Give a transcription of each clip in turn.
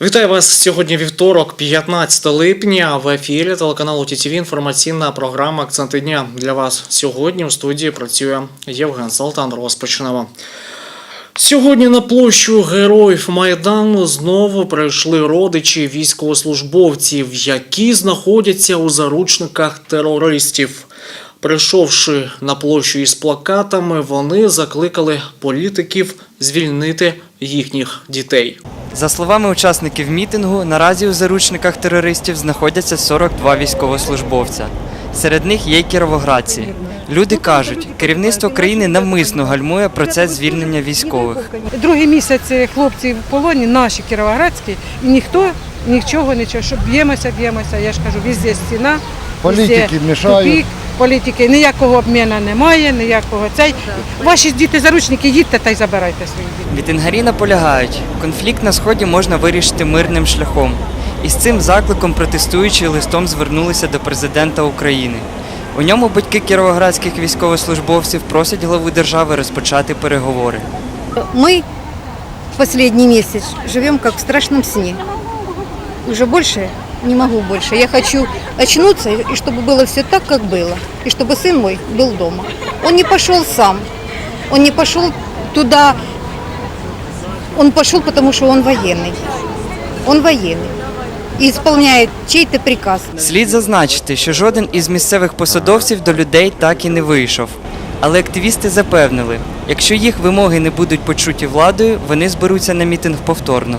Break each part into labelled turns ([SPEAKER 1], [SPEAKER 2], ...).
[SPEAKER 1] Вітаю вас сьогодні вівторок, 15 липня. В ефірі телеканалу ТТВ інформаційна програма Акценти дня для вас. Сьогодні у студії працює Євген Салтан. Розпочнемо. Сьогодні на площу героїв Майдану знову прийшли родичі військовослужбовців, які знаходяться у заручниках терористів. Прийшовши на площу із плакатами, вони закликали політиків звільнити їхніх дітей.
[SPEAKER 2] За словами учасників мітингу, наразі у заручниках терористів знаходяться 42 військовослужбовця. Серед них є й кіровоградці. Люди кажуть, керівництво країни навмисно гальмує процес звільнення військових.
[SPEAKER 3] Другий місяць хлопці в полоні, наші кіровоградські, і ніхто нічого, нічого, що б'ємося, б'ємося. Я ж кажу, везде стіна,
[SPEAKER 4] Політики мішають.
[SPEAKER 3] тупік, політики, ніякого обміну немає, ніякого цей. Ваші діти заручники, їдьте та й забирайте своїх дітей.
[SPEAKER 2] Мітингарі наполягають, конфлікт на сході можна вирішити мирним шляхом. І з цим закликом протестуючи листом звернулися до президента України. У ньому батьки кіровоградських військовослужбовців просять главу держави розпочати переговори.
[SPEAKER 5] Мы последний месяц живем как в страшном сне. Уже больше не могу больше. Я хочу очнуться, и чтобы было все так, как было. И чтобы сын мой был дома. Он не пошел сам. Он не пошел туда. Он пошел, потому что он военный. Он военный. И исполняет чей-то приказ.
[SPEAKER 2] Слід зазначити, що жоден із місцевих посадовців до людей так і не вийшов. Але активісти запевнили, якщо їх вимоги не будуть почуті владою, вони зберуться на мітинг повторно.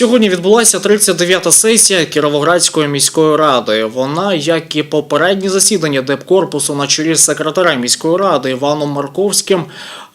[SPEAKER 1] Сьогодні відбулася 39-та сесія Кіровоградської міської ради. Вона, як і попередні засідання депкорпусу на чолі з секретарем міської ради Іваном Марковським,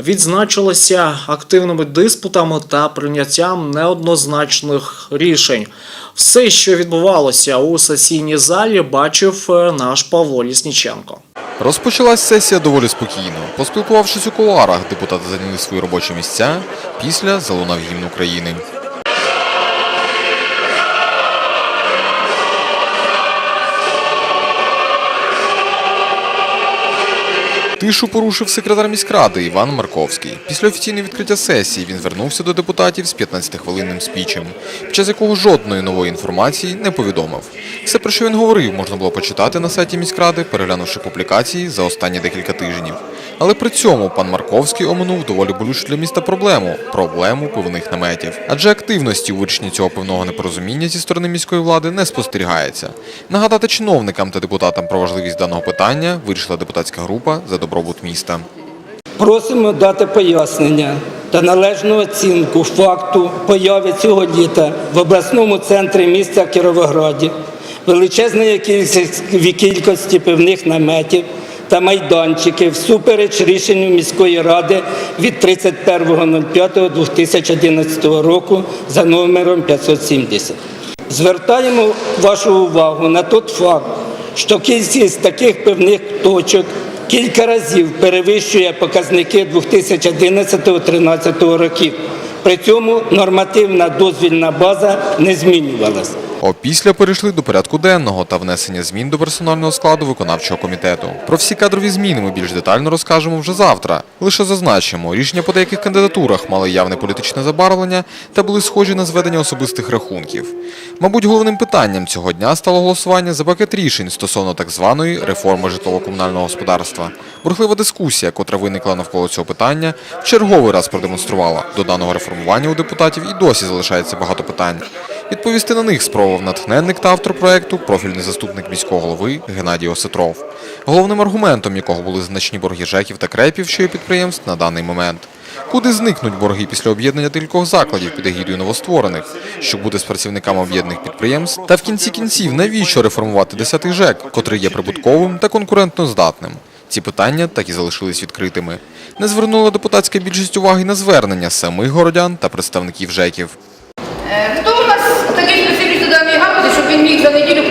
[SPEAKER 1] відзначилася активними диспутами та прийняттям неоднозначних рішень. Все, що відбувалося у сесійній залі, бачив е, наш Павло Лісніченко.
[SPEAKER 6] Розпочалась сесія доволі спокійно. Поспілкувавшись у кулуарах, депутати зайняли свої робочі місця. Після залунав гімн України. Тишу порушив секретар міськради Іван Марковський. Після офіційного відкриття сесії він звернувся до депутатів з 15-хвилинним спічем, під час якого жодної нової інформації не повідомив. Все, про що він говорив, можна було почитати на сайті міськради, переглянувши публікації за останні декілька тижнів. Але при цьому пан Марковський оминув доволі болючу для міста проблему проблему пивних наметів. Адже активності у вирішенні цього певного непорозуміння зі сторони міської влади не спостерігається. Нагадати чиновникам та депутатам про важливість даного питання вирішила депутатська група за добробут міста.
[SPEAKER 7] Просимо дати пояснення та належну оцінку факту появи цього літа в обласному центрі міста Кіровограді, величезної кількості- пивних наметів та майданчиків всупереч рішенню міської ради від 31.05.2011 року за номером 570. Звертаємо вашу увагу на той факт, що кількість таких пивних точок кілька разів перевищує показники 2011-2013 років. При цьому нормативна дозвільна база не змінювалася.
[SPEAKER 6] Опісля перейшли до порядку денного та внесення змін до персонального складу виконавчого комітету. Про всі кадрові зміни ми більш детально розкажемо вже завтра. Лише зазначимо, рішення по деяких кандидатурах мали явне політичне забарвлення та були схожі на зведення особистих рахунків. Мабуть, головним питанням цього дня стало голосування за пакет рішень стосовно так званої реформи житлово-комунального господарства. Бурхлива дискусія, котра виникла навколо цього питання, в черговий раз продемонструвала, до даного реформування у депутатів і досі залишається багато питань. Відповісти на них спробував натхненник та автор проекту, профільний заступник міського голови Геннадій Осетров. Головним аргументом якого були значні борги ЖЕКів та крепів, що є підприємств на даний момент. Куди зникнуть борги після об'єднання декількох закладів під егідою новостворених? Що буде з працівниками об'єднаних підприємств? Та в кінці кінців, навіщо реформувати 10-й ЖЕК, котрий є прибутковим та конкурентно здатним? Ці питання так і залишились відкритими. Не звернула депутатська більшість уваги на звернення самих городян та представників ЖЕКів.
[SPEAKER 8] Е, Хто у нас такий спеціаліст у даній галузі, щоб він міг за неділю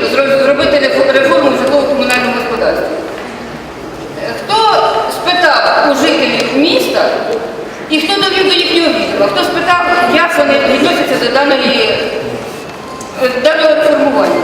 [SPEAKER 8] зробити реформу в житлово-комунальному господарстві? Е, Хто спитав у жителів міста і хто довів до їхнього відома? Хто спитав, як вони відносяться до даної, е, даного реформування?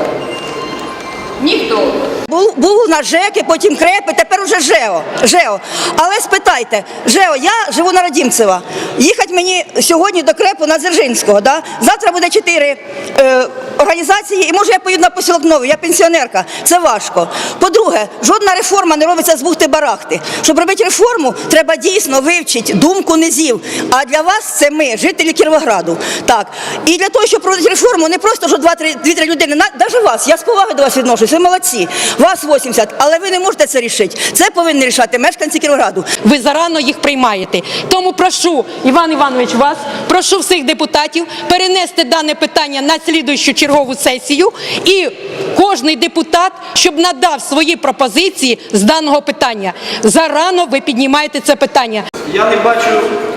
[SPEAKER 8] Ніхто.
[SPEAKER 4] Був, був у нас ЖЕК, і потім КРЕП, і тепер уже ЖЕО. ЖЕО. Але спитайте, ЖЕО, я живу на Радімцева. Їхати мені сьогодні до КРЕПу на Дзержинського. Да? Завтра буде чотири е, організації, і може я поїду на посілок новий, я пенсіонерка. Це важко. По-друге, жодна реформа не робиться з бухти-барахти. Щоб робити реформу, треба дійсно вивчити думку низів. А для вас це ми, жителі Кіровограду. Так. І для того, щоб проводити реформу, не просто що два-три дві-три людини, навіть вас, я з поваги до вас відношусь, ви молодці. Вас 80, але ви не можете це рішити. Це повинні рішати мешканці Кіровограду.
[SPEAKER 9] ви зарано їх приймаєте. Тому прошу, Іван Іванович, вас, прошу всіх депутатів перенести дане питання на слідуючу чергову сесію і кожний депутат, щоб надав свої пропозиції з даного питання. Зарано ви піднімаєте це питання.
[SPEAKER 10] Я не бачу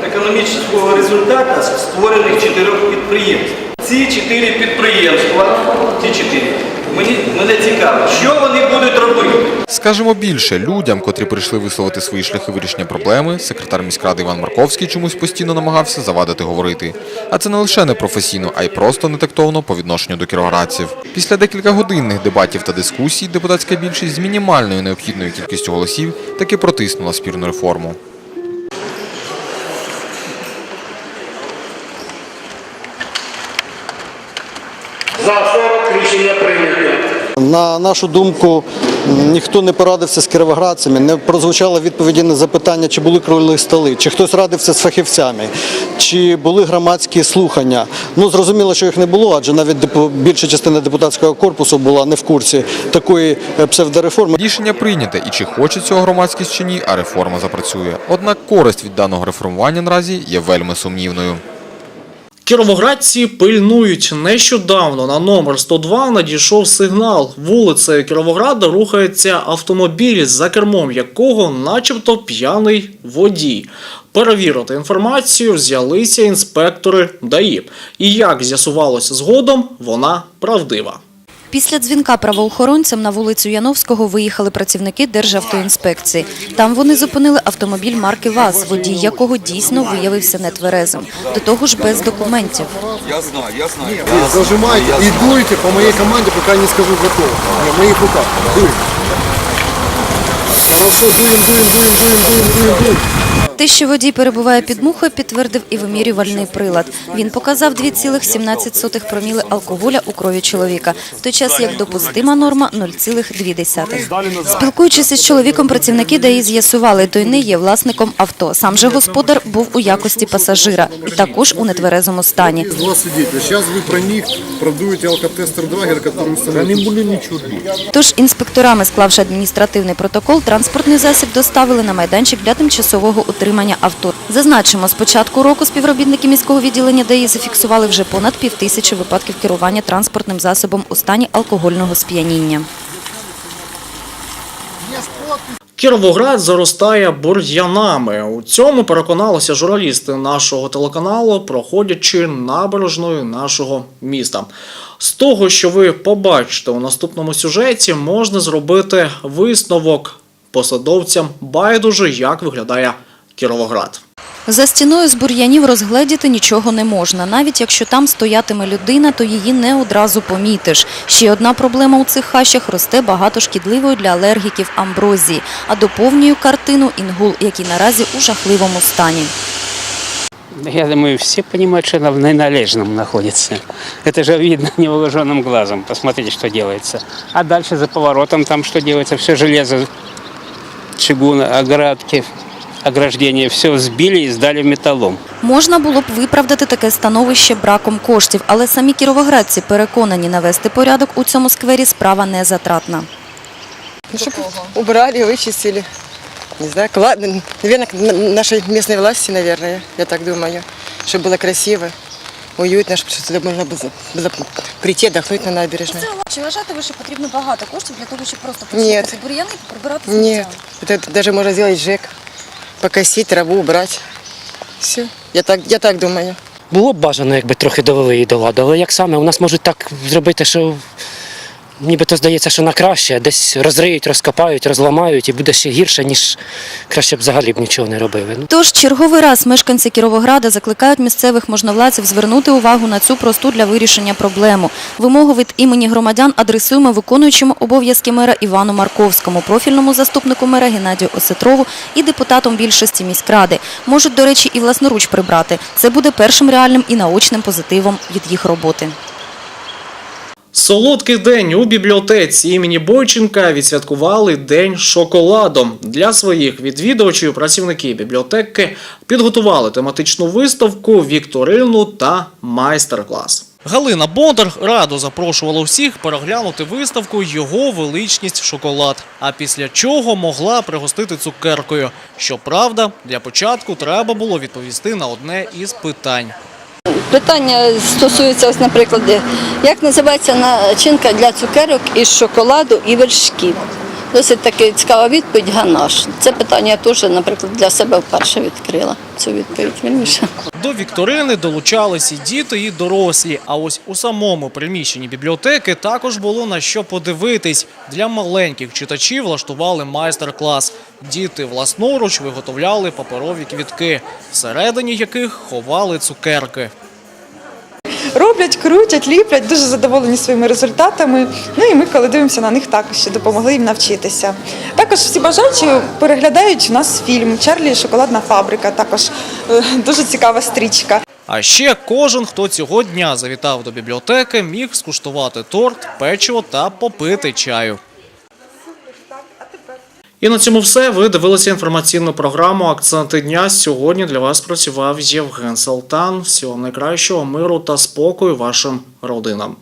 [SPEAKER 10] економічного результату створених чотирьох підприємств. Ці чотири підприємства, ці чотири, мені, мене цікаво, що вони будуть робити.
[SPEAKER 6] Скажемо більше, людям, котрі прийшли висловити свої шляхи вирішення проблеми, секретар міськради Іван Марковський чомусь постійно намагався завадити говорити. А це не лише непрофесійно, а й просто нетактовно по відношенню до кіровоградців. Після декілька годинних дебатів та дискусій депутатська більшість з мінімальною необхідною кількістю голосів таки протиснула спірну реформу.
[SPEAKER 10] За 40 рішення прийнято.
[SPEAKER 11] На нашу думку, ніхто не порадився з кіровоградцями, не прозвучало відповіді на запитання, чи були круглі столи, чи хтось радився з фахівцями, чи були громадські слухання. Ну зрозуміло, що їх не було, адже навіть більша частина депутатського корпусу була не в курсі такої е, псевдореформи.
[SPEAKER 6] Рішення прийняте, і чи хоче цього громадськість чи ні, а реформа запрацює. Однак користь від даного реформування наразі є вельми сумнівною.
[SPEAKER 1] Кіровоградці пильнують. Нещодавно на номер 102 надійшов сигнал. Вулицею Кіровограда рухається автомобіль, за кермом якого начебто п'яний водій. Перевірити інформацію взялися інспектори ДАІ. І як з'ясувалося згодом, вона правдива.
[SPEAKER 12] Після дзвінка правоохоронцям на вулицю Яновського виїхали працівники Державтоінспекції. Там вони зупинили автомобіль марки ВАЗ, водій якого дійсно виявився нетверезим. До того ж без документів. Я знаю, я знаю.
[SPEAKER 11] Зажимайте і дуйте по моїй команді, поки не скажу готово. В моїх руках. Дуйте. Хорошо, дуємо, дуємо, дуємо, дуємо, дуємо, дуємо, дуємо.
[SPEAKER 12] Те, що водій перебуває під мухою, підтвердив і вимірювальний прилад. Він показав 2,17 проміли алкоголя у крові чоловіка, в той час як допустима норма 0,2. Спілкуючись із чоловіком, працівники ДАІ з'ясували, той не є власником авто. Сам же господар був у якості пасажира і також у нетверезому стані.
[SPEAKER 11] Два свидетеля. Сейчас вы про них продуете алкотестер Драгер, который установил. Они были ничего.
[SPEAKER 12] Тож інспекторами, склавши адміністративний протокол, транспортний засіб доставили на майданчик для тимчасового утримання авто. Зазначимо, з початку року співробітники міського відділення ДАІ зафіксували вже понад півтисячі випадків керування транспортним засобом у стані алкогольного сп'яніння.
[SPEAKER 1] Кіровоград заростає бур'янами. У цьому переконалися журналісти нашого телеканалу, проходячи набережною нашого міста. З того, що ви побачите у наступному сюжеті, можна зробити висновок посадовцям байдуже, як виглядає Кіровоград.
[SPEAKER 12] За стіною з бур'янів розгледіти нічого не можна. Навіть якщо там стоятиме людина, то її не одразу помітиш. Ще одна проблема у цих хащах – росте багато шкідливої для алергіків амброзії, а доповнює картину інгул, який наразі у жахливому стані.
[SPEAKER 13] Я думаю, все понимают, что она в неналежном находится. Это же видно невооруженным глазом. Посмотрите, что делается. А дальше за поворотом там что делается? Все железо, чугун, оградки, ограждения, все сбили и сдали металлом.
[SPEAKER 12] Можна було б виправдати таке становище браком коштів, але самі кіровоградці переконані навести порядок у цьому сквері справа не затратна.
[SPEAKER 4] Ну, щоб убрали, вичистили. Не знаю, наверное, нашей местной власти, наверное, я так думаю, чтобы было красиво, уютно, чтобы сюда можно было прийти, отдохнуть на набережной.
[SPEAKER 12] Чи вважаєте ви, що потрібно багато коштів для того, щоб просто
[SPEAKER 4] почистити Ні.
[SPEAKER 12] бур'яни і прибирати
[SPEAKER 4] Нет, это даже можно сделать ЖЭК, покосить, траву брати. Все, я так, я так думаю.
[SPEAKER 13] Було б бажано, якби трохи довели її до ладу, але як саме, у нас можуть так зробити, що
[SPEAKER 14] нібито здається, що на краще, десь розриють, розкопають, розламають і буде ще гірше, ніж краще б взагалі б нічого не робили. Ну,
[SPEAKER 12] Тож черговий раз мешканці Кіровограда закликають місцевих можновладців звернути увагу на цю просту для вирішення проблему. Вимогу від імені громадян адресуємо виконуючому обов'язки мера Івану Марковському, профільному заступнику мера Геннадію Осетрову і депутатам більшості міськради. Можуть, до речі, і власноруч прибрати. Це буде першим реальним і наочним позитивом від їх роботи.
[SPEAKER 1] Солодкий день у бібліотеці імені Бойченка відсвяткували День шоколадом. Для своїх відвідувачів працівники бібліотеки підготували тематичну виставку, вікторину та майстер-клас. Галина Бондар радо запрошувала усіх переглянути виставку Його величність шоколад. А після чого могла пригостити цукеркою. Щоправда, для початку треба було відповісти на одне із питань.
[SPEAKER 5] Питання стосується, ось, наприклад, як називається начинка для цукерок із шоколаду і вершків? Досить таки цікава відповідь ганаш. Це питання я теж, наприклад, для себе вперше відкрила цю відповідь. Вірніше.
[SPEAKER 1] До вікторини долучалися і діти, і дорослі. А ось у самому приміщенні бібліотеки також було на що подивитись. Для маленьких читачів влаштували майстер-клас. Діти власноруч виготовляли паперові квітки, всередині яких ховали цукерки.
[SPEAKER 15] Роблять, крутять, ліплять, дуже задоволені своїми результатами. Ну і ми, коли дивимося на них, також ще допомогли їм навчитися. Також всі бажаючі переглядають у нас фільм Чарлі і шоколадна фабрика. Також е, дуже цікава стрічка.
[SPEAKER 1] А ще кожен, хто цього дня завітав до бібліотеки, міг скуштувати торт, печиво та попити чаю. І на цьому все. Ви дивилися інформаційну програму Акценти дня. Сьогодні для вас працював Євген Салтан. Всього найкращого, миру та спокою вашим родинам.